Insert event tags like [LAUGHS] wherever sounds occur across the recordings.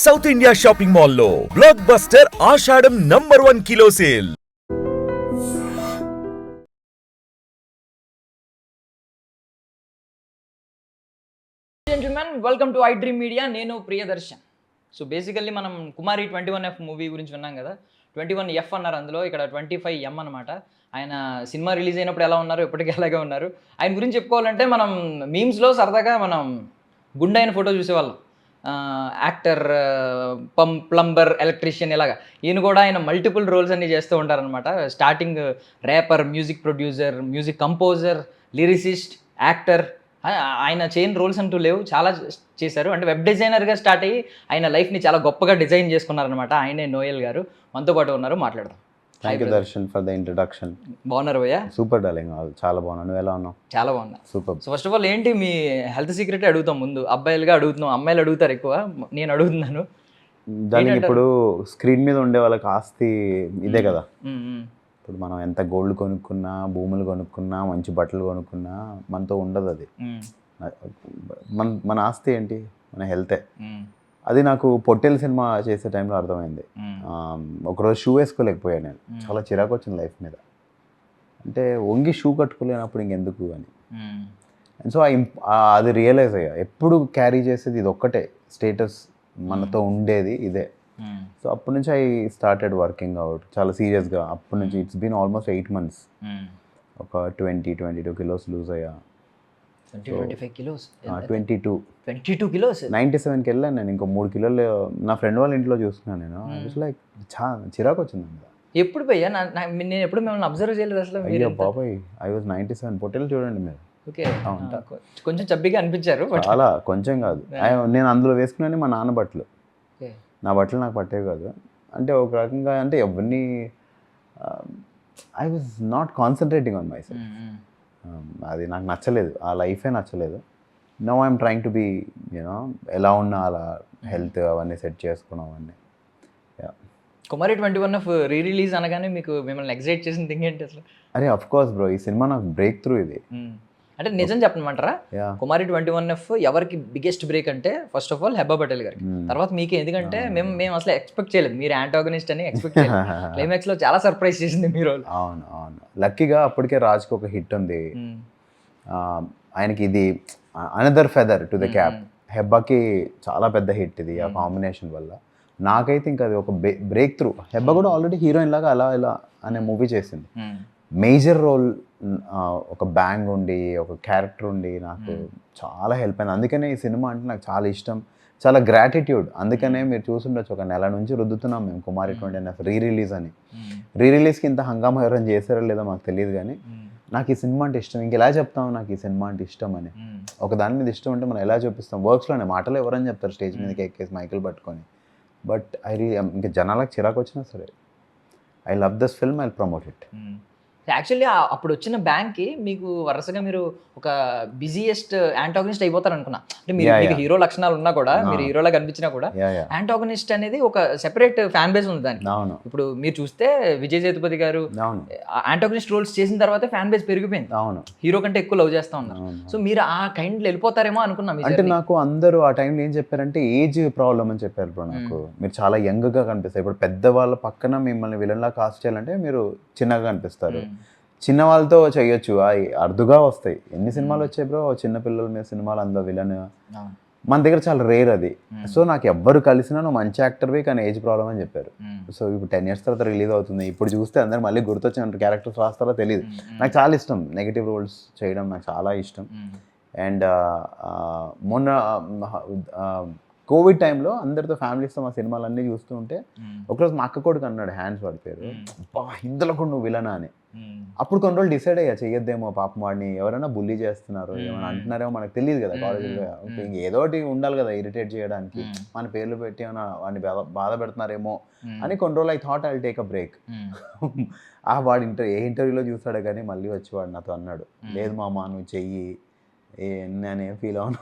South India shopping మాల్లో blockbuster Ashadham number one kilo sale gentlemen welcome to I dream media నేను Priyadarshan. So basically మనం Kumari twenty one F movie గురించి విన్నాం కదా? Twenty one F అన్నారు అందులో. ఇక్కడ ట్వంటీ ఫైవ్ ఎం అనమాట ఆయన సినిమా రిలీజ్ అయినప్పుడు ఎలా ఉన్నారు? ఇప్పటికీ అలాగే ఉన్నారు. ఆయన గురించి చెప్పుకోవాలంటే మనం మీమ్స్లో సరదాగా మనం గుండె అయిన ఫోటో చూసేవాళ్ళం. యాక్టర్ పం ప్లంబర్ ఎలక్ట్రీషియన్ ఇలాగా. ఈయన కూడా ఆయన మల్టిపుల్ రోల్స్ అన్ని చేస్తూ ఉంటారనమాట starting rapper music producer music composer lyricist actor. ఆయన చేయని రోల్స్ అంటూ లేవు. చాలా చేశారు. అంటే వెబ్ డిజైనర్గా స్టార్ట్ అయ్యి ఆయన లైఫ్ని చాలా గొప్పగా డిజైన్ చేసుకున్నారనమాట ఆయనే నోయల్ గారు. మనతో పాటు ఉన్నారు. మాట్లాడదాం. Thank you Darshan for the introduction బాగున్నారు భయ్య? సూపర్ డార్లింగ్ చాలా బాగున్నాను నువ్వు ఎలా ఉన్నావు? చాలా బాగున్నా. Super so first of all ఏంటి మీ హెల్త్ సీక్రెట్ అడుగుతాం ముందు? అబ్బాయిలుగా అడుగుతున్నాం అమ్మాయిలు అడుగుతారు ఎక్కువ. నేను అడుగుతున్నాను. దానికి ఇప్పుడు స్క్రీన్ మీద ఉండే వాళ్ళకి ఆస్తి ఇదే కదా. ఇప్పుడు మనం ఎంత గోల్డ్ కొనుక్కున్నా భూములు కొనుక్కున్నా మంచి బట్టలు కొనుక్కున్నా మనతో ఉండదు అది. మన మన ఆస్తి ఏంటి? మన హెల్తే అది నాకు పొట్టెల్ సినిమా చేసే టైంలో అర్థమైంది. ఒకరోజు షూ వేసుకోలేకపోయాను నేను. చాలా చిరాకు వచ్చింది లైఫ్ మీద. అంటే వంగి షూ కట్టుకోలేనప్పుడు ఇంకెందుకు అని. సో అది రియలైజ్ అయ్యా. ఎప్పుడు క్యారీ చేసేది ఇది ఒక్కటే. స్టేటస్ మనతో ఉండేది ఇదే. సో అప్పటి నుంచి ఐ స్టార్టెడ్ వర్కింగ్ అవుట్ చాలా సీరియస్గా అప్పటి నుంచి it's been almost eight months. ఒక twenty twenty two kilos lose అయ్యా. Twenty two. Twenty two kilos. Ninety సెవెన్కి వెళ్ళాను నేను ఇంకో మూడు కిలోలు నా ఫ్రెండ్ వాళ్ళ ఇంట్లో చూస్తున్నాను నేను. ఇట్స్ లైక్ చా చిరాకు వచ్చింది ఎప్పుడు నేను ఎప్పుడు మిమ్మల్ని అబ్జర్వ్ చేయలేదు అసలు అయ్యో బాబాయ్ ఐ వాజ్ నైంటీ సెవెన్ పొట్టెలు చూడండి మీరు. ఓకే. కొంచెం చబ్బిగా అనిపించారు బట్ చాలా కొంచెం కాదు. నేను అందులో వేసుకున్నాను మా నాన్న బట్టలు. నా బట్టలు నాకు పట్టేవి కాదు. అంటే ఒక రకంగా అంటే ఎవరిని I was not concentrating on myself. అది నాకు నచ్చలేదు. ఆ లైఫే నచ్చలేదు. No I'm trying to be you know ఎలా ఉన్నా అలా హెల్త్ అవన్నీ సెట్ చేసుకున్నాం అవన్నీ. Kumari twenty one of re release అనగానే మీకు మిమ్మల్ని ఎగ్జైట్ చేసిన థింగ్ ఏంటి అసలు? అరే అఫ్ కోర్స్ బ్రో ఈ సినిమా నాకు బ్రేక్ త్రూ ఇది. మ్మ్. అంటే నిజం చెప్పమంటారా? కుమారి ట్వంటీ వన్ ఎఫ్ ఎవరికి బిగ్గెస్ట్ బ్రేక్ అంటే first of all Hebah Patel గారికి. తర్వాత మీకే ఎందుకంటే మేము మేము అసలు ఎక్స్పెక్ట్ చేయలేదు. మీరు యాంటాగనిస్ట్ అని ఎక్స్పెక్ట్ చేయలేదు. [LAUGHS] క్లైమాక్స్లో చాలా సర్ప్రైజ్ చేసింది మీరు అవును అవును. లక్కీగా అప్పటికే రాజ్కి ఒక హిట్ ఉంది. ఆ, ఆయనకి ఇది another feather to the cap హెబ్బాకి చాలా పెద్ద హిట్ ఇది ఆ కాంబినేషన్ వల్ల. నాకైతే ఇంకా అది ఒక బ్రేక్ త్రూ హెబ్బా కూడా ఆల్రెడీ హీరోయిన్ లాగా అలా ఇలా అనే మూవీ చేసింది. మేజర్ రోల్ ఒక బ్యాంగ్ ఉండి ఒక క్యారెక్టర్ ఉండి నాకు చాలా హెల్ప్ అయింది. అందుకనే ఈ సినిమా అంటే నాకు చాలా ఇష్టం. చాలా గ్రాటిట్యూడ్ అందుకనే మీరు చూసుండొచ్చు ఒక నెల నుంచి రుద్దుతున్నాం మేము Kumari twenty F re release అని రీ రిలీజ్కి ఇంత హంగామా ఎవరైనా చేశారో లేదో మాకు తెలియదు కానీ నాకు ఈ సినిమా అంటే ఇష్టం. ఇంక ఎలా చెప్తాం నాకు ఈ సినిమా అంటే ఇష్టం అని. ఒక దాని మీద ఇష్టం ఉంటే మనం ఎలా చూపిస్తాం? వర్క్స్లోనే మాటలు ఎవరని చెప్తారు స్టేజ్ మీదకి ఎక్కేసి మైకులు పట్టుకొని. బట్ ఐ రీ ఇంకా జనాలకు చిరాకు వచ్చినా సరే I love this film I promote it actually అప్పుడు వచ్చిన బ్యాంక్కి మీకు వరుసగా మీరు ఒక బిజియెస్ట్ యాంటాగనిస్ట్ అయిపోతారు అనుకున్నా అంటే మీరు మీకు. హీరో లక్షణాలు ఉన్నా కూడా మీరు హీరోలా కనిపించినా కూడా యాంటాగనిస్ట్ అనేది ఒక సెపరేట్ ఫ్యాన్ బేస్ ఉంది దానికి. ఇప్పుడు మీరు చూస్తే విజయ్ సేతుపతి గారు యాంటాగనిస్ట్ రోల్స్ చేసిన తర్వాత ఫ్యాన్ బేస్ పెరిగిపోయింది. అవును. హీరో కంటే ఎక్కువ లవ్ చేస్తా ఉన్నారు. సో మీరు ఆ కైండ్ వెళ్ళిపోతారేమో అనుకున్నా అంటే. నాకు అందరూ ఆ టైంలో ఏం చెప్పారంటే ఏజ్ ప్రాబ్లమ్ అని చెప్పారు బ్రో నాకు. మీరు చాలా యంగ్గా కనిపిస్తారు. ఇప్పుడు పెద్ద వాళ్ళ పక్కన మిమ్మల్ని విలన్లా కాస్ట్ చేయాలంటే మీరు చిన్నగా కనిపిస్తారు. మ్మ్. చిన్న వాళ్ళతో చేయొచ్చు అవి అరుదుగా వస్తాయి. ఎన్ని సినిమాలు వచ్చాయి బ్రో? చిన్న పిల్లల మీద సినిమాలు అందులో విలన్. మన దగ్గర చాలా రేర్ అది. సో నాకు ఎవ్వరు కలిసినా నువ్వు మంచి యాక్టర్వి కానీ ఏజ్ ప్రాబ్లం అని చెప్పారు. సో ఇప్పుడు టెన్ ఇయర్స్ తర్వాత రిలీజ్ అవుతుంది. ఇప్పుడు చూస్తే అందరు మళ్ళీ గుర్తొచ్చిన క్యారెక్టర్స్ రాస్తారో తెలియదు. నాకు చాలా ఇష్టం. నెగిటివ్ రోల్స్ చేయడం నాకు చాలా ఇష్టం. అండ్ మొన్న కోవిడ్ టైంలో అందరితో ఫ్యామిలీస్తో మా సినిమాలన్నీ చూస్తూ ఉంటే. ఒకరోజు మా అక్క కొడుకు అన్నాడు హ్యాండ్స్ బా ఇందులో కూడా నువ్వు విలనా అని. అప్పుడు కొన్ని రోజులు డిసైడ్ అయ్యా చెయ్యొద్దేమో పాపం వాడిని. ఎవరైనా బుల్లీ చేస్తున్నారు ఏమైనా అంటున్నారేమో మనకు తెలియదు కదా కాలేజీలో ఏదో ఒకటి ఉండాలి కదా ఇరిటేట్ చేయడానికి. మన పేర్లు పెట్టి ఏమైనా వాడిని బాధ పెడుతున్నారేమో అని కొన్ని రోజులు I thought I take a break. ఆ వాడు ఇంటర్ ఏ ఇంటర్వ్యూలో చూస్తాడు కానీ మళ్ళీ వచ్చి వాడు నాతో అన్నాడు. లేదు మామ నువ్వు చెయ్యి. ఏ నేనేం ఫీల్ అవును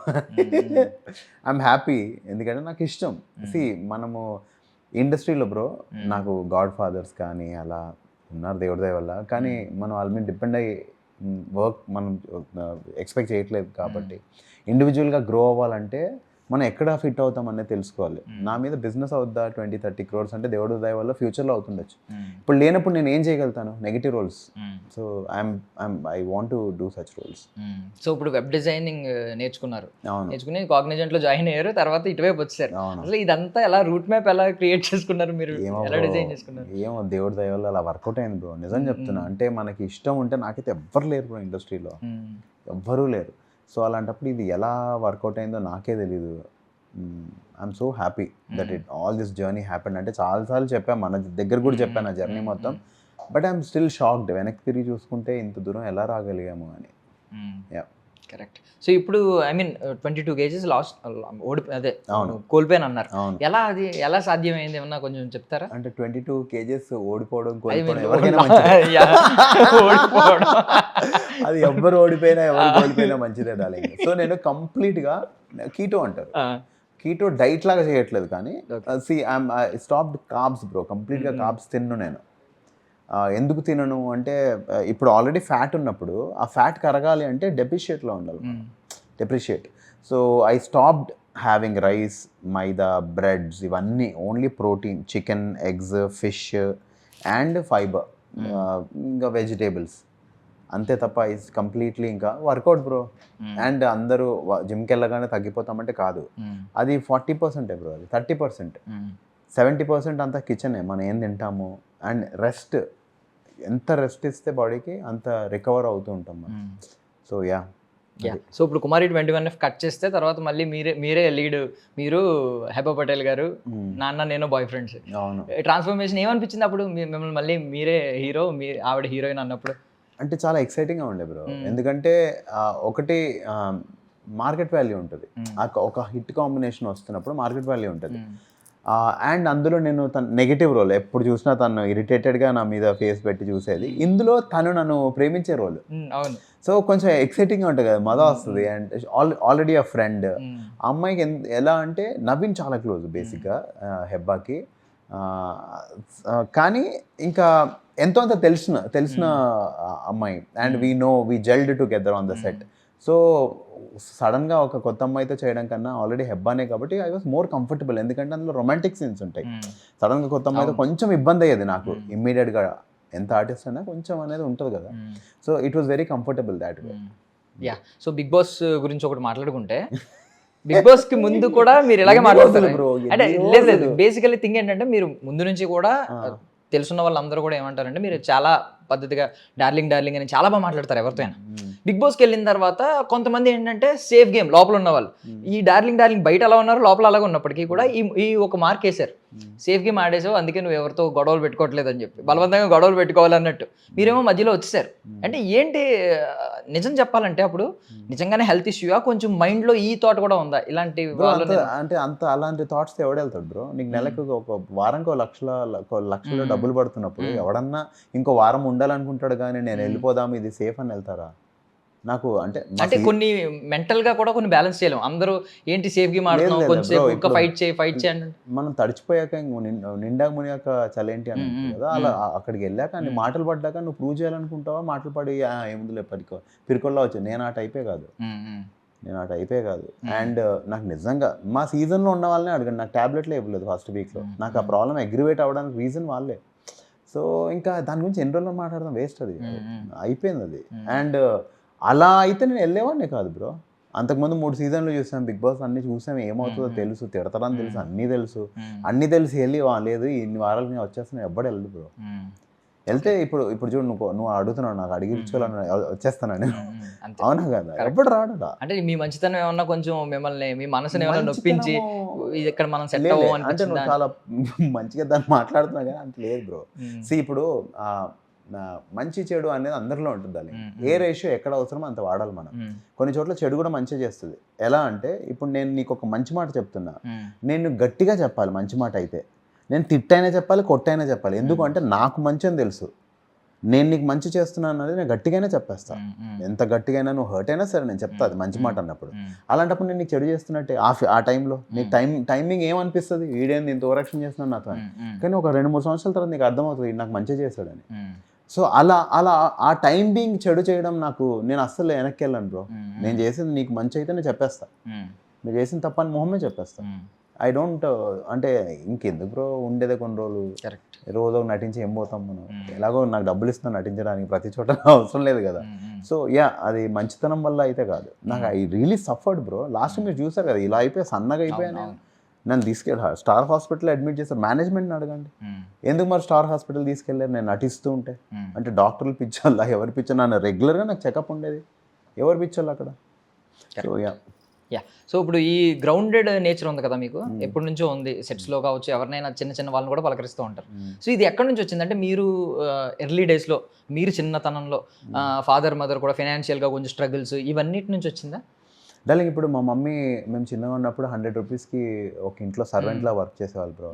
ఐఎమ్ హ్యాపీ ఎందుకంటే నాకు ఇష్టం. సి మనము ఇండస్ట్రీలో బ్రో నాకు గాడ్ ఫాదర్స్ కానీ అలా ఉన్నారు దేవుడి దయ వల్ల. కానీ మనం వాళ్ళ మీద డిపెండ్ అయ్యి వర్క్ మనం ఎక్స్పెక్ట్ చేయట్లేదు కాబట్టి. ఇండివిజువల్గా గ్రో అవ్వాలంటే మనం ఎక్కడ ఫిట్ అవుతాం అనేది తెలుసుకోవాలి. నా మీద బిజినెస్ అవుద్దా? ట్వంటీ థర్టీ క్రోర్స్ అంటే దేవుడు దయ వల్ల ఫ్యూచర్లో అవుతుండొచ్చు. ఇప్పుడు లేనప్పుడు నేను ఏం చేయగలుగుతాను? Negative roles so I'm I'm I want to do such roles so ఇప్పుడు వెబ్ డిజైనింగ్ నేర్చుకున్నారు. అవును. నేర్చుకుని కాగ్నిజెంట్లో జాయిన్ అయ్యారు తర్వాత ఇటువైపు వచ్చారు. అసలు ఇదంతా ఎలా రూట్ మ్యాప్ ఎలా క్రియేట్ చేసుకున్నారు మీరు? ఏమో ఎలా డిజైన్ చేసుకున్నారు? ఏమో దేవుడి దయ వల్ల అలా వర్కౌట్ అయింది బ్రో నిజం చెప్తున్నా. అంటే మనకి ఇష్టం ఉంటే నాకైతే ఎవ్వరు లేరు బ్రో ఇండస్ట్రీలో. ఎవ్వరూ లేరు. సో అలాంటప్పుడు ఇది ఎలా వర్కౌట్ అయిందో నాకే తెలీదు. I'm so happy that it all this journey happen అంటే చాలాసార్లు చెప్పాను మన దగ్గర కూడా చెప్పాను ఆ జర్నీ మొత్తం. బట్ ఐఎమ్ స్టిల్ షాక్డ్ వెనక్కి తిరిగి చూసుకుంటే ఇంత దూరం ఎలా రాగలిగాము అని. Yeah. కరెక్ట్. సో ఇప్పుడు I mean twenty two KGs lost ఓడి అదే అవును. కోల్పోయాను అన్నారు. ఎలా అది ఎలా సాధ్యమైంది? ఏమన్నా కొంచెం చెప్తారా? అంటే ట్వంటీ టూ కేజెస్ ఓడిపోవడం. [LAUGHS] ఓడిపోవడం. అది ఎవ్వరు ఓడిపోయినా ఎవరు కోల్పోయినా మంచిదే డాలింగ్ సో నేను కంప్లీట్గా కీటో అంటారు. కీటో డైట్ లాగా చేయట్లేదు కానీ. See I'm stopped carbs bro కంప్లీట్గా కార్బ్స్ తిన్ను నేను. ఎందుకు తినను అంటే ఇప్పుడు ఆల్రెడీ ఫ్యాట్ ఉన్నప్పుడు ఆ ఫ్యాట్ కరగాలి అంటే డెప్రిషియేట్లో ఉండాలి. Depreciate so I stopped having rice maida breads ఇవన్నీ only protein chicken eggs fish and fibre ఇంకా వెజిటేబుల్స్ అంతే తప్ప ఇస్ కంప్లీట్లీ ఇంకా వర్కౌట్ బ్రో. అండ్ అందరూ జిమ్కి వెళ్ళగానే తగ్గిపోతామంటే కాదు. మ్మ్. అది ఫార్టీ పర్సెంటే బ్రో అది థర్టీ పర్సెంట్. సెవెంటీ పర్సెంట్ అంతా కిచెనే మనం ఏం తింటాము? అండ్ రెస్ట్ ఎంత రెస్ట్ ఇస్తే బాడీకి అంత రికవర్ అవుతూ ఉంటాం మనం. సో యా సో ఇప్పుడు Kumari twenty one F cut చేస్తే తర్వాత మళ్ళీ మీరే మీరే లీడ్ మీరు హెబా పటేల్ గారు నాన్న నేను బాయ్ ఫ్రెండ్స్ అవును. ట్రాన్స్ఫర్మేషన్ ఏమనిపించింది అప్పుడు? మిమ్మల్ని మళ్ళీ మీరే హీరో మీ ఆవిడ హీరోయిన్ అన్నప్పుడు? అంటే చాలా ఎక్సైటింగ్గా ఉండే బ్రో Hmm. ఎందుకంటే ఒకటి మార్కెట్ వాల్యూ ఉంటుంది. Hmm. ఒక- హిట్ కాంబినేషన్ వస్తున్నప్పుడు మార్కెట్ వాల్యూ ఉంటుంది. అండ్ అందులో నేను తన నెగిటివ్ రోల్ ఎప్పుడు చూసినా తను ఇరిటేటెడ్గా నా మీద ఫేస్ పెట్టి చూసేది. ఇందులో తను నన్ను ప్రేమించే రోల్. అవును. సో కొంచెం ఎక్సైటింగ్గా ఉంటుంది కదా మజా వస్తుంది. అండ్ ఆల్రెడీ ఆ ఫ్రెండ్ అమ్మాయికి ఎలా అంటే నవీన్ చాలా క్లోజ్ బేసిక్గా హెబ్బాకి. కానీ ఇంకా ఎంతో అంత తెలిసిన తెలిసిన అమ్మాయి. And we know we gelled together on the set so సడన్గా ఒక కొత్త అమ్మాయితో చేయడం కన్నా ఆల్రెడీ హెబ్బానే కాబట్టి ఐ వాస్ మోర్ కంఫర్టబుల్ ఎందుకంటే అందులో రొమాంటిక్ సీన్స్ ఉంటాయి. సడన్గా కొత్త అమ్మాయితో కొంచెం ఇబ్బంది అయ్యేది నాకు. ఇమ్మీడియట్గా ఎంత ఆర్టిస్ట్ అయినా కొంచెం అనేది ఉంటుంది కదా. So it was very comfortable that way yeah so Bigg Boss గురించి ఒకటి మాట్లాడుకుంటే [LAUGHS] బిగ్ బాస్కి ముందు కూడా మీరు ఇలాగే bro? అంటే లేదు లేదు రోజులు? బేసికలీ థింగ్ ఏంటంటే మీరు ముందు నుంచి కూడా. తెలుసున్న వాళ్ళందరూ కూడా ఏమంటారంటే మీరు చాలా పద్ధతిగా డార్లింగ్ డార్లింగ్ అని చాలా బాగా మాట్లాడతారు ఎవరితో అయినా. బిగ్ బాస్కి వెళ్ళిన తర్వాత కొంతమంది ఏంటంటే సేఫ్ గేమ్ లోపల ఉన్న వాళ్ళు ఈ డార్లింగ్ డార్లింగ్ బయట అలా ఉన్నారు లోపల అలాగే ఉన్నప్పటికీ కూడా ఈ ఈ ఒక మార్క్ వేశారు. సేఫ్ గేమ్ ఆడేసావు అందుకే నువ్వు ఎవరితో గొడవలు పెట్టుకోవట్లేదు అని చెప్పి. బలవంతంగా గొడవలు పెట్టుకోవాలన్నట్టు మీరేమో మధ్యలో వచ్చేసారు. అంటే ఏంటి నిజం చెప్పాలంటే అప్పుడు నిజంగానే హెల్త్ ఇష్యూయా కొంచెం మైండ్లో ఈ థాట్ కూడా ఉందా? ఇలాంటి అంటే అంత అలాంటి థాట్స్ ఎవడు వెళ్తాడు బ్రో నీకు నెలకు ఒక వారానికి ఒక లక్షల లక్షలో Hmm. డబ్బులు పడుతున్నప్పుడు Hmm. ఎవడన్నా ఇంకో వారం ఉండాలనుకుంటాడు కానీ నేను వెళ్ళిపోదాం ఇది సేఫ్ అని వెళ్తారా? నాకు అంటే అంటే కొన్ని మెంటల్గా కూడా కొన్ని బ్యాలెన్స్ చేయలేము. అందరూ ఏంటి సేఫ్ గేమ్ ఆడుతున్నావు లేదు, కొంచెం ఇంకా ఫైట్ చేయి ఫైట్ చేయండి మనం తడిచిపోయాక ఇంక నిం- నిండాక మునిగాక చలేంటి అని కదా అలా అక్కడికి వెళ్ళాక అన్ని. మాటలు పడ్డాక నువ్వు ప్రూవ్ చేయాలనుకుంటావా? మాటలు పడి "ఆ, ఏముందిలే పరికో పిరికొల్లా వచ్చి నేను ఆ టైపే కాదు. నేను ఆ టైపే కాదు. అండ్ నాకు నిజంగా మా సీజన్లో ఉన్న వాళ్ళనే అడగండి నాకు ట్యాబ్లెట్లే ఇవ్వలేదు ఫస్ట్ వీక్లో Hmm. నాకు ఆ ప్రాబ్లం అగ్రివేట్ అవ్వడానికి రీజన్ వాళ్ళే. సో ఇంకా దాని గురించి ఎన్ని రోజులు మాట్లాడదాం? వేస్ట్ అది. అయిపోయింది అది. అండ్ అలా అయితే నేను వెళ్ళేవాడిని కాదు బ్రో. అంతకుముందు మూడు సీజన్లు చూసాం బిగ్ బాస్ అన్ని చూసాం ఏమవుతుందో. తెలుసు తిడతారని తెలుసు. అన్నీ తెలుసు. అన్నీ తెలిసి వెళ్ళి "వా, లేదు ఇన్ని వారాలు నేను వచ్చేస్తున్నా ఎవ్వడు వెళ్ళదు బ్రో. వెళ్తే ఇప్పుడు ఇప్పుడు చూడు నువ్వు నువ్వు అడుగుతున్నావు నాకు అడిగి ఇచ్చుకోవాలని వచ్చేస్తానని ఉమ్, ఉమ్, అంతే. అవునా కదా? ఎప్పుడు రాడు అంటే మీ మంచితనం ఏమన్నా కొంచెం మిమ్మల్ని మీ మనసుని ఏమన్నా నొప్పించి ఇక్కడ మనం సెట్ అంటే నువ్వు చాలా [LAUGHS] మంచిగా దాన్ని మాట్లాడుతున్నావు కానీ అంత లేదు బ్రో. సి ఇప్పుడు మంచి చెడు అనేది అందరిలో ఉంటుంది. ఏ రేషియో ఎక్కడ అవసరమో అంత వాడాలి మనం. కొన్ని చోట్ల చెడు కూడా మంచిగా చేస్తుంది. ఎలా అంటే ఇప్పుడు నేను నీకు ఒక మంచి మాట చెప్తున్నా. నేను గట్టిగా చెప్పాలి మంచి మాట అయితే. నేను తిట్టైనా చెప్పాలి కొట్టైనా చెప్పాలి. ఎందుకు అంటే నాకు మంచి అని తెలుసు. నేను నీకు మంచి చేస్తున్నాను అనేది నేను గట్టిగానే చెప్పేస్తా. ఉమ్, ఉమ్, ఎంత గట్టిగైనా నువ్వు హర్ట్ అయినా సరే నేను చెప్తా అది మంచి మాట అన్నప్పుడు. అలాంటప్పుడు నేను నీకు చెడు చేస్తున్నట్టే ఆ ఆ టైంలో నీకు. టైం టైమింగ్ ఏమనిపిస్తుంది? వీడేంది ఇంత ఓరక్షణ చేస్తున్నాను నాతో కానీ ఒక రెండు మూడు సంవత్సరాల తర్వాత నీకు అర్థమవుతుంది "వీడు నాకు మంచి చేశాడని. సో అలా అలా ఆ టైం బీయింగ్ చెడు చేయడం నాకు నేను అస్సలు వెనక్కి వెళ్ళను బ్రో నేను చేసేది నీకు మంచి అయితే నేను చెప్పేస్తా. మీరు చేసిన తప్పని మొహమే చెప్పేస్తాను ఐ డోంట్ అంటే ఇంకెందుకు బ్రో ఉండేదే కొన్ని రోజులు. కరెక్ట్ రోజు నటించి ఏం పోతాం మనం. ఎలాగో నాకు డబ్బులు ఇస్తున్నా నటించడానికి ప్రతి చోట అవసరం లేదు కదా. సో యా అది మంచితనం వల్ల అయితే కాదు. నాకు I really suffered bro. Last మీరు చూసారు కదా ఇలా అయిపోయి సన్నగా అయిపోయాను నన్ను తీసుకెళ్ళి స్టార్ హాస్పిటల్ అడ్మిట్ చేశారు మేనేజ్మెంట్ని అడగండి. ఎందుకు మరి స్టార్ హాస్పిటల్ తీసుకెళ్ళారు? నేను నటిస్తూ ఉంటే. అంటే డాక్టర్లు పిచ్చోళ్ళ? ఎవరు పిచ్చో నన్ను రెగ్యులర్గా నాకు చెకప్ ఉండేది. ఎవరు పిచ్చోళ్ళు అక్కడ? సో యా యా సో ఇప్పుడు ఈ గ్రౌండెడ్ నేచర్ ఉంది కదా మీకు? ఎప్పటి నుంచో ఉంది. సెట్స్లో కావచ్చు ఎవరినైనా చిన్న చిన్న వాళ్ళని కూడా పలకరిస్తూ ఉంటారు. సో ఇది ఎక్కడి నుంచి వచ్చింది? అంటే మీరు ఎర్లీ డేస్లో మీరు చిన్నతనంలో ఫాదర్ మదర్ కూడా ఫైనాన్షియల్గా కొంచెం స్ట్రగుల్స్ ఇవన్నిటి నుంచి వచ్చిందా? డార్లింగ్ ఇప్పుడు మా మమ్మీ మేము చిన్నగా ఉన్నప్పుడు హండ్రెడ్ రూపీస్కి ఒక ఇంట్లో సర్వెంట్లా వర్క్ చేసేవాళ్ళు బ్రో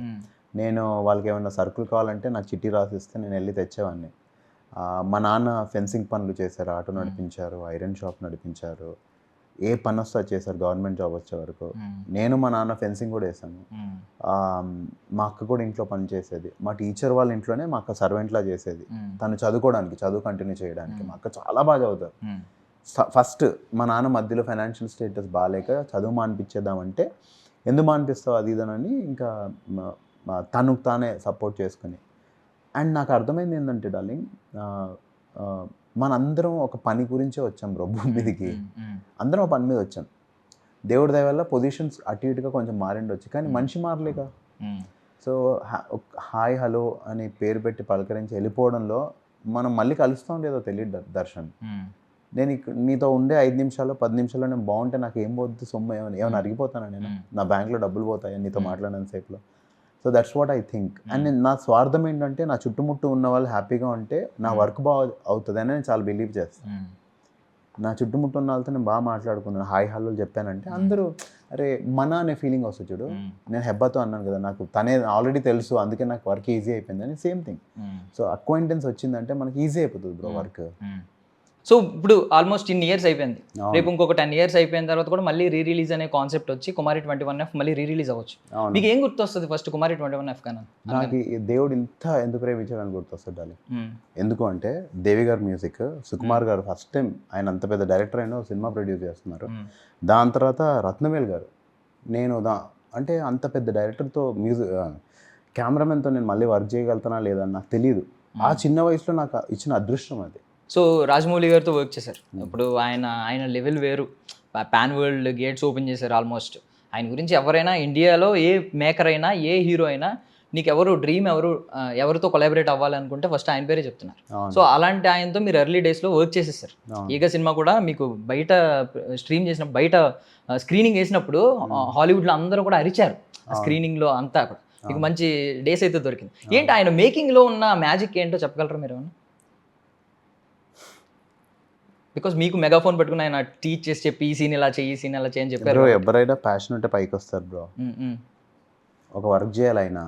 నేను వాళ్ళకి ఏమైనా సరుకులు కావాలంటే నాకు చిట్టి రాసిస్తే నేను వెళ్ళి తెచ్చేవాడిని. మా నాన్న ఫెన్సింగ్ పనులు చేశారు ఆటో నడిపించారు ఐరన్ షాప్ నడిపించారు. ఏ పని వస్తే చేశారు గవర్నమెంట్ జాబ్ వచ్చే వరకు. నేను మా నాన్న ఫెన్సింగ్ కూడా వేసాను మా అక్క కూడా ఇంట్లో పని చేసేది. మా టీచర్ వాళ్ళ ఇంట్లోనే మా అక్క సర్వెంట్లా చేసేది. తను చదువుకోవడానికి చదువు కంటిన్యూ చేయడానికి. మా అక్క చాలా బాగా చదువుతారు. ఫస్ట్ మా నాన్న మధ్యలో ఫైనాన్షియల్ స్టేటస్ బాగాలేక చదువు మానిపించేద్దామంటే ఎందుకు మానిపిస్తావు అది ఇదనని ఇంకా తనకు తానే సపోర్ట్ చేసుకుని. అండ్ నాకు అర్థమైంది ఏంటంటే డార్లింగ్ మనందరం ఒక పని గురించే వచ్చాం బ్రో భూమి మీదకి. అందరం ఒక పని మీద వచ్చాం. దేవుడి దయ వల్ల పొజిషన్స్ అటు ఇటుగా కొంచెం మారిండొచ్చు కానీ మనిషి మారలేక. సో హాయ్ హలో అని పేరు పెట్టి పలకరించి వెళ్ళిపోవడంలో మనం మళ్ళీ కలుస్తాం లేదో తెలియదు దర్- దర్శన్. నేను ఇక్కడ నీతో ఉండే ఐదు నిమిషాలు పది నిమిషాలు నేను బాగుంటే నాకు ఏం పోద్ది సొమ్ము? ఏమైనా ఏమైనా అరిగిపోతానా నేను? నా బ్యాంక్లో డబ్బులు పోతాయి నీతో మాట్లాడినంత సేపులో? So that's what I think and నేను నా స్వార్థం ఏంటంటే నా చుట్టుముట్టు ఉన్న వాళ్ళు హ్యాపీగా ఉంటే నా వర్క్ బాగా అవుతుంది అని నేను చాలా బిలీవ్ చేస్తాను నా చుట్టుముట్టు ఉన్న వాళ్ళతో నేను బాగా మాట్లాడుకున్నాను. హాయ్ హలో చెప్పానంటే అందరూ అరే మన అనే ఫీలింగ్ వస్తుంది చూడు. నేను హెబ్బాతో అన్నాను కదా నాకు తనే ఆల్రెడీ తెలుసు అందుకే నాకు వర్క్ ఈజీ అయిపోయింది అని సేమ్ థింగ్ సో అక్వైంటెన్స్ వచ్చిందంటే మనకి ఈజీ అయిపోతుంది బ్రో వర్క్ సో ఇప్పుడు ఆల్మోస్ట్ ఇన్ ఇయర్స్ అయిపోయింది. రేపు ఇంకొక టెన్ ఇయర్స్ అయిపోయిన తర్వాత కూడా మళ్ళీ రీ రిలీజ్ అనే కాన్సెప్ట్ వచ్చి కుమారి ట్వంటీ వన్ ఎఫ్ మళ్ళీ రీ రిలీజ్ అవ్వచ్చు మీకు ఏం గుర్తొస్తుంది first Kumari twenty one F కన్నా? నాకు దేవుడు ఇంత ఎందుకు ప్రేమించాడని గుర్తొస్తుంది ఎందుకు అంటే దేవి గారి మ్యూజిక్ సుకుమార్ గారు ఫస్ట్ టైం ఆయన అంత పెద్ద డైరెక్టర్ అయినా సినిమా ప్రొడ్యూస్ చేస్తున్నారు. దాని తర్వాత రత్నవేల్ గారు నేను దా అంటే అంత పెద్ద డైరెక్టర్తో మ్యూజిక్ కెమెరామెన్తో నేను మళ్ళీ వర్క్ చేయగలుగుతానా లేదా అని నాకు తెలియదు ఆ చిన్న వయసులో నాకు ఇచ్చిన అదృష్టం అది. సో రాజమౌళి గారితో వర్క్ చేశారు. ఇప్పుడు ఆయన ఆయన లెవెల్ వేరు. పాన్ వరల్డ్ గేట్స్ ఓపెన్ చేశారు ఆల్మోస్ట్ ఆయన గురించి ఎవరైనా ఇండియాలో ఏ మేకర్ అయినా ఏ హీరో అయినా నీకు ఎవరు డ్రీమ్ ఎవరు ఎవరితో కొలాబరేట్ అవ్వాలనుకుంటే ఫస్ట్ ఆయన పేరే చెప్తున్నారు. సో అలాంటి ఆయనతో మీరు ఎర్లీ డేస్లో వర్క్ చేసేసారు. ఈగ సినిమా కూడా మీకు బయట స్ట్రీమ్ చేసిన బయట స్క్రీనింగ్ వేసినప్పుడు హాలీవుడ్లో అందరూ కూడా అరిచారు. స్క్రీనింగ్లో అంతా కూడా. మీకు మంచి డేస్ అయితే దొరికింది. ఏంటి ఆయన మేకింగ్లో ఉన్న మ్యాజిక్ ఏంటో చెప్పగలరా మీరు ఏమన్నా? బికాస్ మీకు మెగాఫోన్ పెట్టుకుని ఆయన టీచ్ చేసి చెప్పి ఈ సీన్ ఇలా చెయ్యి ఈ సీన్ ఇలా చేయని చెప్పారు బ్రో ఎవరైనా ప్యాషన్ ఉంటే పైకి వస్తారు బ్రో ఒక వర్క్ చేయాలి ఆయన.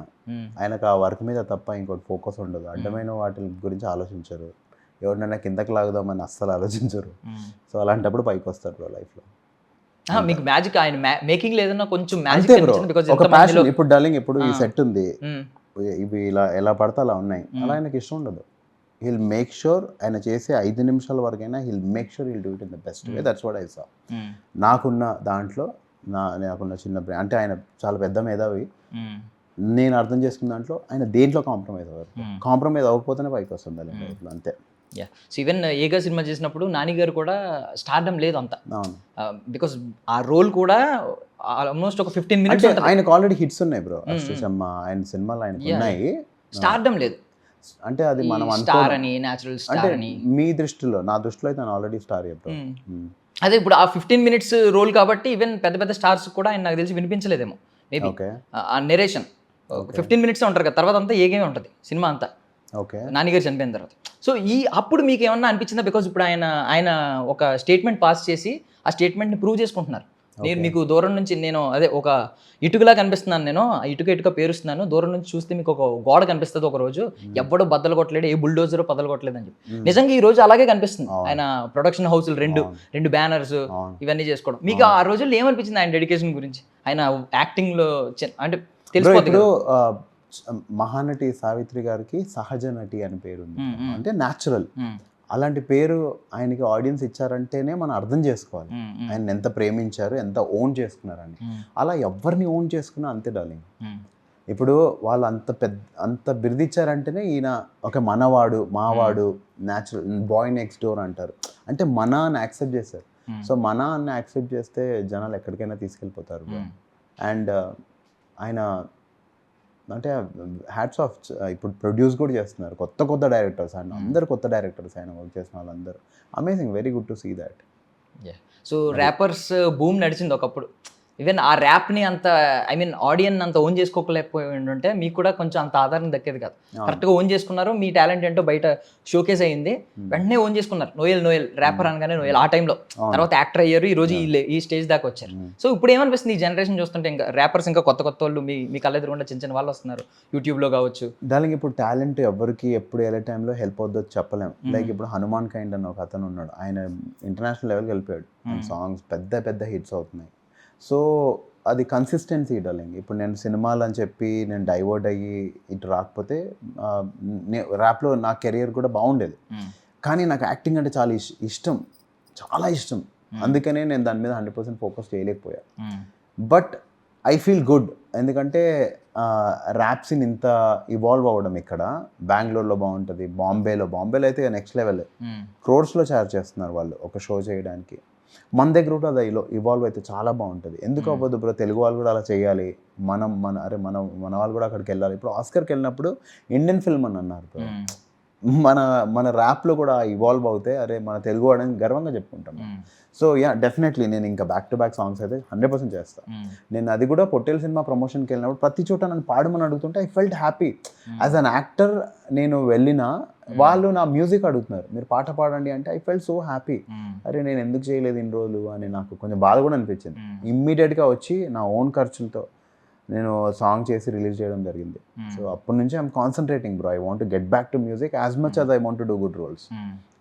ఆయనకు ఆ వర్క్ మీద తప్ప ఇంకోటి ఫోకస్ ఉండదు. అడ్డమైన వాటి గురించి ఆలోచించరు. ఎవరినైనా కిందకి లాగుదామని అస్సలు ఆలోచించరు. సో అలాంటిప్పుడు పైకి వస్తారు బ్రో లైఫ్లో మీకు మ్యాజిక్ ఆయన మేకింగ్ లేదన్నా కొంచెం మ్యాజిక్ ఒక ప్యాషన్ ఇప్పుడు డార్లింగ్ ఇప్పుడు ఈ సెట్ ఉంది. ఇవి ఇలా ఎలా పడితే అలా ఉన్నాయి. అలా ఆయనకి ఇష్టం ఉండదు. హిల్ మేక్ షూర్ ఆయన చేసే ఐదు నిమిషాల వరకైనా he'll make sure he'll do it in the best way that's what I saw నాకున్న దాంట్లో నా నాకున్న చిన్న బ్రెయిన్ అంటే ఆయన చాలా పెద్ద మేధావి. ఉమ్, నేను అర్థం చేసుకున్న దాంట్లో ఆయన దేంట్లో కాంప్రమైజ్ అవ్వరు. Hmm. కాంప్రమైజ్ అవ్వకపోతేనే పైకి వస్తుంది లైఫ్లో అంతే. సో ఈవెన్ ఏగా సినిమా చేసినప్పుడు నాని గారు కూడా స్టార్డమ్ లేదు అంత. బికాస్ ఆ రోల్ కూడా ఆల్మోస్ట్ ఒక ఫిఫ్టీన్ మినిట్స్ ఆయనకు ఆల్రెడీ హిట్స్ ఉన్నాయి బ్రో అష్టచమ్మ ఆయన సినిమాలు ఆయనకు Yeah. ఉన్నాయి. స్టార్డమ్ లేదు. అంటే అది మనం స్టార్ అని న్యాచురల్ స్టార్ అని. మీ దృష్టిలో నా దృష్టిలో అయితే ఆల్రెడీ స్టార్ ఉమ్. అదే ఇప్పుడు ఆ ఫిఫ్టీన్ మినిట్స్ రోల్ కాబట్టి ఈవెన్ పెద్ద పెద్ద స్టార్స్ కూడా ఆయన నాకు తెలిసి వినిపించలేదేమో. మేబీ ఆ నెరేషన్ ఫిఫ్టీన్ మినిట్స్ ఉంటారు కదా తర్వాత అంతా ఏగేమే ఉంటుంది సినిమా అంతా. ఓకే. నాన్నగారు చనిపోయిన తర్వాత. సో ఈ అప్పుడు మీకు ఏమన్నా అనిపించిందా? బికాజ్ ఇప్పుడు ఆయన ఆయన ఒక స్టేట్మెంట్ పాస్ చేసి ఆ స్టేట్మెంట్ని ప్రూవ్ చేసుకుంటున్నారు. నేను మీకు దూరం నుంచి నేను అదే ఒక ఇటుకలా కనిపిస్తున్నాను నేను ఇటుక ఇటుక పేరుస్తున్నాను. దూరం నుంచి చూస్తే మీకు ఒక గోడ కనిపిస్తుంది ఒక రోజు. ఎవ్వడు బద్దలు కొట్టలేడు ఏ బుల్డోజర్ బద్దలు కొట్టలేదు అని చెప్పి నిజంగా ఈ రోజు అలాగే కనిపిస్తుంది. ఆయన ప్రొడక్షన్ హౌస్లు రెండు రెండు బ్యానర్స్. ఇవన్నీ చేసుకోవడం. మీకు ఆ రోజుల్లో ఏమనిపించింది ఆయన డెడికేషన్ గురించి? ఆయన యాక్టింగ్లో అంటే తెలిసిపోతుంది మహానటి సావిత్రి గారికి సహజ నటి అని పేరు. అంటే న్యాచురల్ అలాంటి పేరు ఆయనకి ఆడియన్స్ ఇచ్చారంటేనే మనం అర్థం చేసుకోవాలి. ఆయన ఎంత ప్రేమించారు ఎంత ఓన్ చేసుకున్నారని. అలా ఎవరిని ఓన్ చేసుకున్నా అంతే డార్లింగ్. ఇప్పుడు వాళ్ళు అంత పెద్ద అంత బిరుదిచ్చారంటేనే ఈయన ఒక మనవాడు మావాడు న్యాచురల్ బాయ్ నెక్స్ట్ డోర్ అంటారు. అంటే మన అని యాక్సెప్ట్ చేశారు. సో మన అని యాక్సెప్ట్ చేస్తే జనాలు ఎక్కడికైనా తీసుకెళ్ళిపోతారు. అండ్ ఆయన అంటే హ్యాట్స్ ఆఫ్ ఇప్పుడు ప్రొడ్యూస్ కూడా చేస్తున్నారు. కొత్త కొత్త డైరెక్టర్స్ ఆయన. అందరు కొత్త డైరెక్టర్స్ ఆయన వర్క్ చేసిన వాళ్ళందరూ. Amazing very good to see that so rappers boom నడిచింది ఒకప్పుడు. ఈవెన్ ఆ ర్యాప్ని అంత ఐ మీన్ ఆడియన్ అంత ఓన్ చేసుకోలేకపోయి ఉంటే మీకు కూడా కొంచెం అంత ఆధారం దక్కేది కాదు. కరెక్ట్గా ఓన్ చేసుకున్నారు మీ టాలెంట్ ఏంటో బయట షోకేస్ అయింది. వెంటనే ఓన్ చేసుకున్నారు. నోయల్ నోయల్ ర్యాపర్ అనగానే నోయల్. ఆ టైంలో తర్వాత యాక్టర్ అయ్యారు ఈ రోజు ఈ స్టేజ్ దాకా వచ్చారు. సో ఇప్పుడు ఏమనిపిస్తుంది ఈ జనరేషన్ చూస్తుంటే ఇంకా? ర్యాపర్స్ ఇంకా కొత్త కొత్త వాళ్ళు మీ మీ కళ్ళ ఎదురుగుండా చిన్న చిన్న వాళ్ళు వస్తున్నారు. యూట్యూబ్లో కావచ్చు. దానికి ఇప్పుడు టాలెంట్ ఎవరికి ఎప్పుడు ఏ టైంలో హెల్ప్ అవుద్దో చెప్పలేం. లైక్ ఇప్పుడు హనుమాన్ కైండ్ అని ఒక అతను ఉన్నాడు. ఆయన ఇంటర్నేషనల్ లెవెల్కి వెళ్ళిపోయాడు. సాంగ్స్ పెద్ద పెద్ద హిట్స్ అవుతున్నాయి. సో అది కన్సిస్టెన్సీ డార్లింగ్ ఇప్పుడు నేను సినిమాలు అని చెప్పి నేను డైవర్ట్ అయ్యి ఇటు రాకపోతే ర్యాప్లో నా కెరియర్ కూడా బాగుండేది. కానీ నాకు యాక్టింగ్ అంటే చాలా ఇష్- ఇష్టం. చాలా ఇష్టం. అందుకనే నేను దాని మీద హండ్రెడ్ పర్సెంట్ ఫోకస్ చేయలేకపోయా. బట్ ఐ ఫీల్ గుడ్ ఎందుకంటే ర్యాప్ సీన్ ఇంత ఇవాల్వ్ అవ్వడం ఇక్కడ. బెంగళూరులో బాగుంటుంది బాంబేలో బాంబేలో అయితే నెక్స్ట్ లెవెల్ క్రోర్స్లో చార్జ్ చేస్తున్నారు వాళ్ళు ఒక షో చేయడానికి. మన దగ్గర కూడా అది ఇవాల్వ్ అయితే చాలా బాగుంటుంది. ఎందుకు అవ్వదు బ్రో? తెలుగు వాళ్ళు కూడా అలా చేయాలి. మనం మన అరే మనం మన వాళ్ళు కూడా అక్కడికి వెళ్ళాలి. ఇప్పుడు ఆస్కర్కి వెళ్ళినప్పుడు ఇండియన్ ఫిల్మ్ అని అన్నారు. మన మన ర్యాప్లో కూడా ఇవాల్వ్ అవుతే అరే మన తెలుగు వాడని గర్వంగా చెప్పుకుంటాం సో యా డెఫినెట్లీ నేను ఇంకా బ్యాక్ టు బ్యాక్ సాంగ్స్ అయితే హండ్రెడ్ పర్సెంట్ చేస్తాను నేను అది కూడా పొట్టేల్ సినిమా ప్రమోషన్కి వెళ్ళినప్పుడు ప్రతి చోట నన్ను పాడమని అడుగుతుంటే I felt happy as an actor నేను వెళ్ళినా వాళ్ళు నా మ్యూజిక్ అడుగుతున్నారు. మీరు పాట పాడండి అంటే ఐ ఫెల్ట్ సో హ్యాపీ అరే నేను ఎందుకు చేయలేదు ఇన్ని రోజులు అని నాకు కొంచెం బాధ కూడా అనిపించింది. ఇమ్మీడియట్గా వచ్చి నా ఓన్ ఖర్చులతో నేను సాంగ్ చేసి రిలీజ్ చేయడం జరిగింది. సో అప్పటి నుంచి I'm concentrating bro. I want get back to music as much as I want do good roles.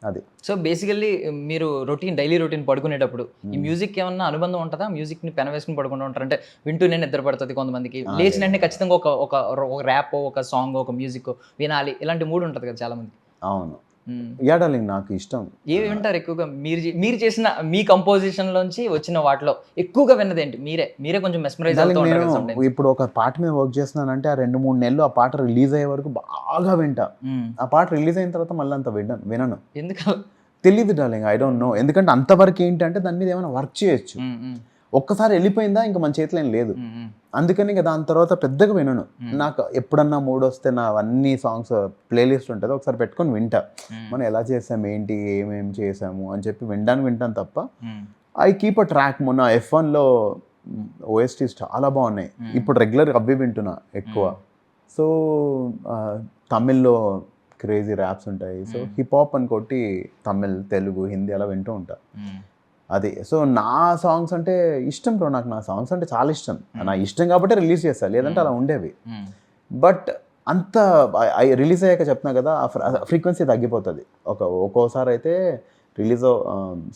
అది. సో బేసికల్లీ మీరు రొటీన్ డైలీ రొటీన్ పడుకునేటప్పుడు ఈ మ్యూజిక్ ఏమన్నా అనుబంధం ఉంటుందా? మ్యూజిక్ని పెన వేసుకుని పడుకుంటూ ఉంటారు. అంటే వింటూనే నిద్ర పడుతుంది కొంతమందికి. లేచిన వెంటనే ఖచ్చితంగా ఒక ఒక ఒక ర్యాప్ ఒక సాంగ్ ఒక మ్యూజిక్ వినాలి. ఇలాంటి మూడు ఉంటుంది కదా చాలా మంది అవును. యా డార్లింగ్ నాకు ఇష్టం. ఏవి వింటారు ఎక్కువగా? మీరు మీరు చేసిన మీ కంపోజిషన్ లోంచి వచ్చిన వాటిలో ఎక్కువగా విన్నది ఏంటి? మీరే మీరే కొంచెం మెస్మరైజ్ నేను. ఇప్పుడు ఒక పాట మీద వర్క్ చేస్తున్నానంటే ఆ రెండు మూడు నెలలు ఆ పాట రిలీజ్ అయ్యే వరకు బాగా వింటా. ఆ పాట రిలీజ్ అయిన తర్వాత మళ్ళీ అంత వినను వినను. ఎందుకు? తెలియదు డార్లింగ్ ఐ డోంట్ నో ఎందుకంటే అంతవరకు ఏంటంటే దాని మీద ఏమైనా వర్క్ చేయొచ్చు. ఒక్కసారి వెళ్ళిపోయిందా ఇంకా మన చేతిలో ఏం లేదు. అందుకని ఇంకా దాని తర్వాత పెద్దగా వినను. నాకు ఎప్పుడన్నా మూడు వస్తే నా అన్ని సాంగ్స్ ప్లేలిస్ట్ ఉంటుంది ఒకసారి పెట్టుకొని వింటా. మనం ఎలా చేసాం ఏంటి ఏమేం చేసాము అని చెప్పి వినడానికి వింటాను తప్ప. I keep a track. మొన్న ఎఫ్ వన్లో ఓఎస్టీస్ చాలా బాగున్నాయి. ఇప్పుడు రెగ్యులర్ అవి వింటున్నా ఎక్కువ. సో తమిళ్ళో క్రేజీ ర్యాప్స్ ఉంటాయి. సో హిప్ హాప్ అని కొట్టి తమిళ్ తెలుగు హిందీ అలా వింటూ ఉంటా. అది. సో నా సాంగ్స్ అంటే ఇష్టం బ్రో నాకు. నా సాంగ్స్ అంటే చాలా ఇష్టం. నా ఇష్టం కాబట్టి రిలీజ్ చేస్తా. లేదంటే అలా ఉండేవి. బట్ అంత రిలీజ్ అయ్యాక చెప్తున్నా కదా ఫ్రీక్వెన్సీ తగ్గిపోతుంది. ఒక ఒక్కోసారి అయితే రిలీజ్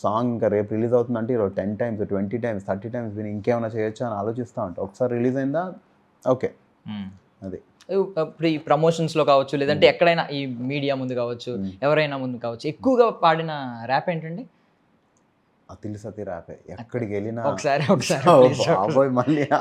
సాంగ్ ఇంకా రేపు రిలీజ్ అవుతుందంటే ఈరోజు ten times twenty times thirty times విని ఇంకేమైనా చేయొచ్చా అని ఆలోచిస్తూ ఉంటా. ఒకసారి రిలీజ్ అయిందా? ఓకే. అది. ఇప్పుడు ఈ ప్రమోషన్స్లో కావచ్చు లేదంటే ఎక్కడైనా ఈ మీడియా ముందు కావచ్చు ఎవరైనా ముందు కావచ్చు ఎక్కువగా పాడిన ర్యాప్ ఏంటండి? అతిలి సతి రాపే ఎక్కడికి వెళ్ళినా ఒకసారి ఒకసారి మళ్ళీ. [LAUGHS]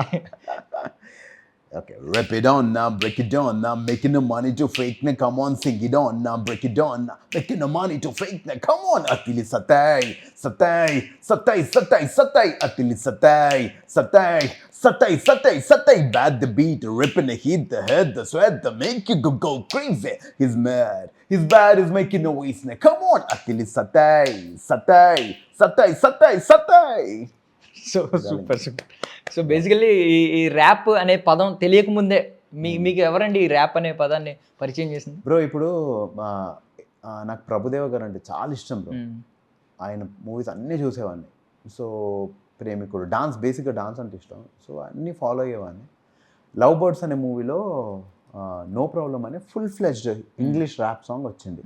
Okay, rip it on now, break it down now, making the money to fake now, come on, sing it on now, break it down now, making the money to fake now, come on, Atili Satay, Satay, Satay, Satay, Satay, Atili Satay, Satay, Satay, Satay, Satay, bad the beat, ripping the heat, the head, the sweat, the make you go, go crazy, he's mad, he's bad, he's making noise now, come on, Atili Satay, Satay, Satay, Satay, Satay. So super super. So basically ఈ rap అనే పదం తెలియక ముందే మీ మీకు ఎవరండి ఈ rap అనే పదాన్ని పరిచయం చేసింది? బ్రో ఇప్పుడు నాకు ప్రభుదేవ గారు అంటే చాలా ఇష్టం బ్రో. ఆయన మూవీస్ అన్నీ చూసేవాడిని. సో ప్రేమికుడు డాన్స్ బేసిక్గా డాన్స్ అంటే ఇష్టం. సో అన్నీ ఫాలో అయ్యేవాడిని. లవ్ బర్డ్స్ అనే మూవీలో నో ప్రాబ్లం అనే full fledged English rap song వచ్చింది.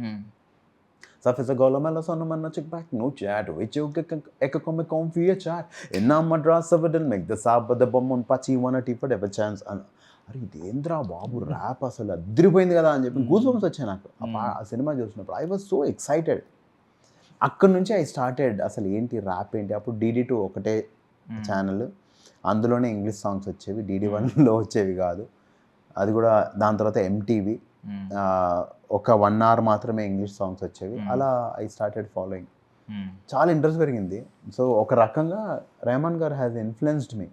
Safisa Golomela Sonamana check back, no chat. Which you for your chat. In Madras it, make the Sabbath the bomb on Pachi one at for ever chance. అరే ఇదేంద్రా బాబు rap అసలు అదిరిపోయింది కదా అని చెప్పి goose bumps వచ్చాయి నాకు ఆ సినిమా చూసినప్పుడు ఐ వాజ్ సో ఎక్సైటెడ్ అక్కడ నుంచి ఐ స్టార్టెడ్ అసలు ఏంటి ర్యాప్ ఏంటి అప్పుడు డీడీ టూ ఒకటే ఛానల్ అందులోనే ఇంగ్లీష్ సాంగ్స్ వచ్చేవి డీడీ వన్లో వచ్చేవి కాదు అది కూడా దాని తర్వాత ఎంటీవీ. ఒక వన్ అవర్ మాత్రమే ఇంగ్లీష్ సాంగ్స్ వచ్చేవి. అలా ఐ స్టార్టెడ్ ఫాలోయింగ్. చాలా ఇంట్రెస్ట్ పెరిగింది. సో ఒక రకంగా రెహమాన్ గారు హ్యాస్ ఇన్ఫ్లుయెన్స్డ్ మీ